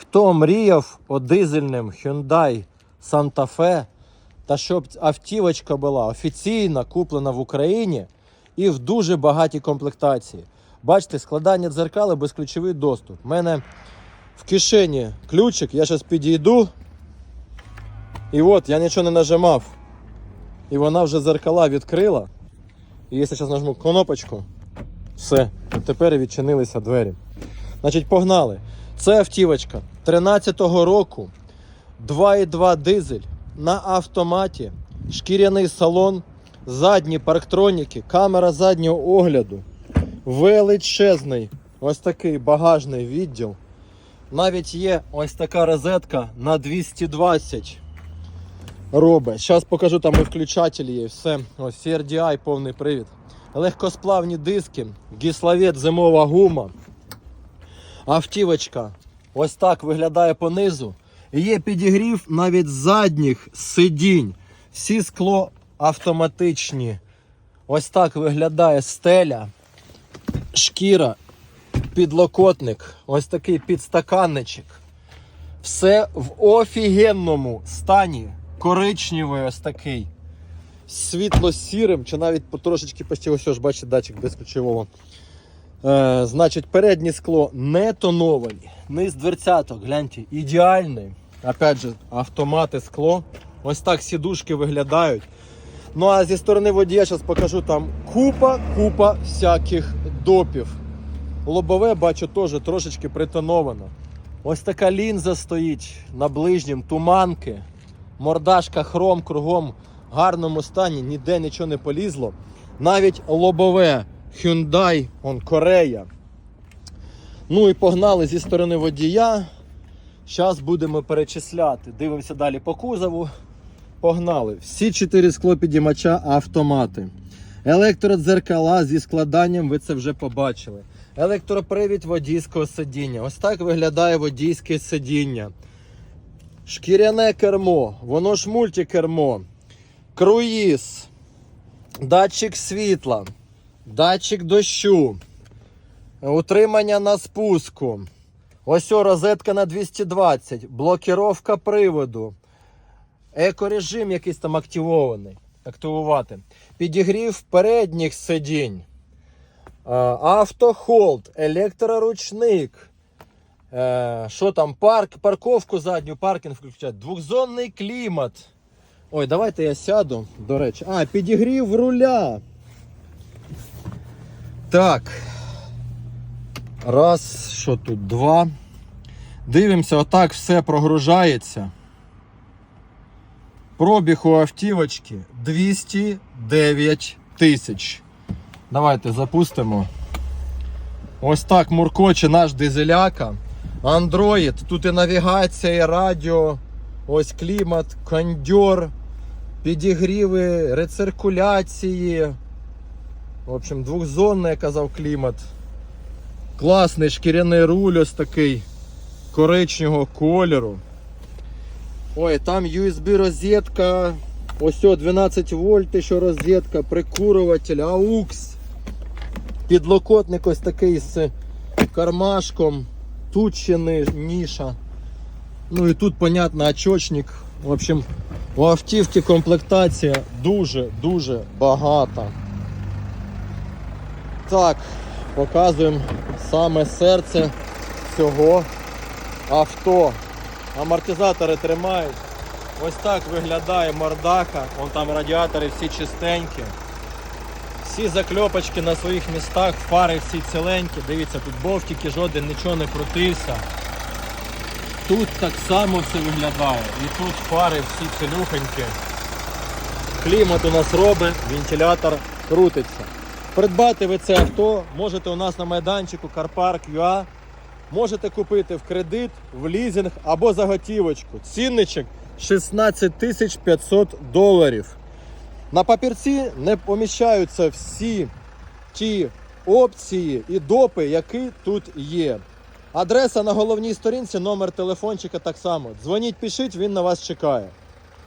Хто мріяв о дизельним Hyundai Santa Fe, та щоб автівочка була офіційно куплена в Україні і в дуже багатій комплектації. Бачите, складання дзеркал і безключовий доступ. У мене в кишені ключик, я зараз підійду. І от я нічого не нажимав. І вона вже зеркала відкрила. І якщо зараз нажму кнопочку, все, тепер відчинилися двері. Значить, погнали. Це автівочка. 13-го року, 2,2 дизель. На автоматі, шкіряний салон, задні парктроніки, камера заднього огляду, величезний. Ось такий багажний відділ. Навіть є ось така розетка на 220 робить. Зараз покажу, там і включатель є, все. Ось CRDI, повний привід. Легкосплавні диски, гісловет, зимова гума. Автівочка ось так виглядає понизу. Є підігрів навіть задніх сидінь. Всі скло автоматичні. Ось так виглядає стеля, шкіра, підлокотник, ось такий підстаканничок. Все в офігенному стані. Коричневий ось такий. Світло-сірим, чи навіть потрошечки почти ось ж бачите датчик без ключового. Е, значить, переднє скло не тоновані. Низ дверцяток, гляньте, ідеальний. Опять же, автомати, скло. Ось так сідушки виглядають. Ну а зі сторони водія зараз покажу там купа, купа всяких допів. Лобове бачу теж трошечки притоновано. Ось така лінза стоїть на ближнім, туманки. Мордашка хром кругом в гарному стані, ніде нічого не полізло. Навіть лобове Hyundai, он Корея. Ну і погнали зі сторони водія. Зараз будемо перечисляти. Дивимося далі по кузову. Погнали. Всі чотири склопідіймача автомати. Електродзеркала зі складанням, ви це вже побачили. Електропривід водійського сидіння. Ось так виглядає водійське сидіння. Шкіряне кермо, воно ж мультикермо. Круїз, датчик світла, датчик дощу, утримання на спуску. Ось о, розетка на 220, блокіровка приводу. Екорежим якийсь там активований. Активувати. Підігрів передніх сидінь. Автохолд, електроручник. Е, Що там, парк, парковку задню, паркінг включати. Двохзонний клімат. Ой, давайте я сяду, до речі. А, підігрів руля. Так. Раз, що тут? Два. Дивимося, отак все прогружається. Пробіг у автівочки 209 тисяч. Давайте запустимо. Ось так муркоче наш дизеляка. Android, тут і навігація, і радіо, ось клімат, кондьор, підігріви, рециркуляції. В общем, двохзонний, я казав, клімат. Класний шкіряний руль ось такий коричневого кольору. Ой, там USB розетка. Ось о, 12 вольт, ще розетка, прикурюватель, AUX. Підлокотник ось такий з кармашком. Тут ще ніша. Ну і тут, понятно, очочник. В общем, у автівки комплектація дуже-дуже багата. Так, показуємо саме серце цього авто. Амортизатори тримають. Ось так виглядає мордака. Вон там радіатори всі чистенькі. Всі закльопочки на своїх містах, фари всі ціленькі. Дивіться, тут бовтики, жоден нічого не крутився. Тут так само все виглядає. І тут фари всі цілюхонькі. Клімат у нас робить, вентилятор крутиться. Придбати ви це авто можете у нас на майданчику CarPark.ua. Можете купити в кредит, в лізинг або за готівочку. Цінничок 16 тисяч 500 доларів. На папірці не поміщаються всі ті опції і допи, які тут є. Адреса на головній сторінці, номер телефончика так само. Дзвоніть, пишіть, він на вас чекає.